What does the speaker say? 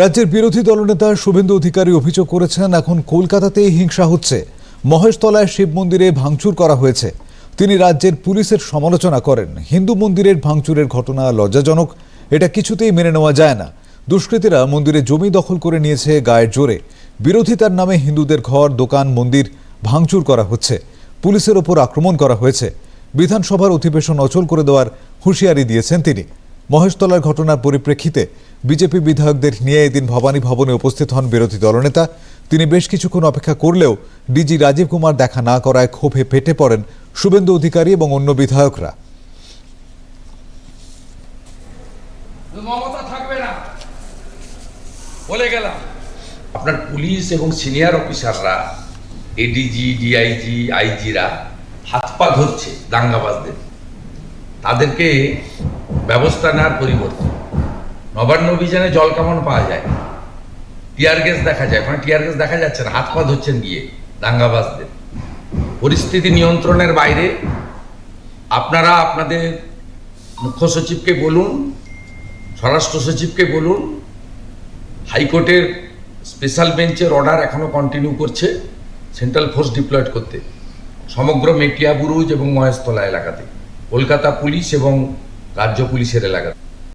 রাজ্যের বিরোধী দলনেতা শুভেন্দু অধিকারী অভিযোগ করেছেন, এখন কলকাতাতেই হিংসা হচ্ছে। মহেশতলায় শিব মন্দিরে ভাঙচুর করা হয়েছে। তিনি রাজ্যের পুলিশের সমালোচনা করেন। হিন্দু মন্দিরের ভাঙচুরের ঘটনা লজ্জাজনক। এটা কিছুতেই মেনে নেওয়া যায় না। দুষ্কৃতীরা মন্দিরে জমি দখল করে নিয়েছে গায়ের জোরে। বিরোধিতার নামে হিন্দুদের ঘর, দোকান, মন্দির ভাঙচুর করা হচ্ছে। পুলিশের ওপর আক্রমণ করা হয়েছে। বিধানসভার অধিবেশন অচল করে দেওয়ার হুঁশিয়ারি দিয়েছেন তিনি। মহেশতলার ঘটনার পরিপ্রেক্ষিতে বিজেপি বিধায়কদের নিয়ে এদিন ভবানী ভবনে উপস্থিত হন বিরোধী দলনেতা। তিনি বেশ কিছুক্ষণ অপেক্ষা করলেও ডিজি রাজীব কুমার দেখা না করায় ক্ষোভে ফেটে পড়েন শুভেন্দু অধিকারী এবং অন্য বিধায়করা। মমতা থাকবে না। বলে গেলাম। আপনার পুলিশ এবং সিনিয়র অফিসাররা এডিজি ডিআইজি আইজিরা হাত পা ধরছে দাঙ্গাবাজদের। তাদেরকে ব্যবস্থা নেওয়ার পরিবর্তে। নবান্ন অভিযানে জল কেমন পাওয়া যায়? টিয়ার গ্যাস দেখা যায় মানে টিয়ার গ্যাস দেখা যাচ্ছে না, হাত পা ধরছেন গিয়ে দাঙ্গাবাজদের। পরিস্থিতি নিয়ন্ত্রণের বাইরে আপনারা আপনাদের মুখ্য সচিবকে বলুন, স্বরাষ্ট্র সচিবকে বলুন, হাইকোর্টের স্পেশাল বেঞ্চের অর্ডার এখনও কন্টিনিউ করছে, সেন্ট্রাল ফোর্স ডিপ্লয়েড করতে, সমগ্র মেটিয়া বুরুজ এবং মহেশতলা এলাকাতে। কলকাতা পুলিশ এবং রাজ্য পুলিশের এলাকাতে।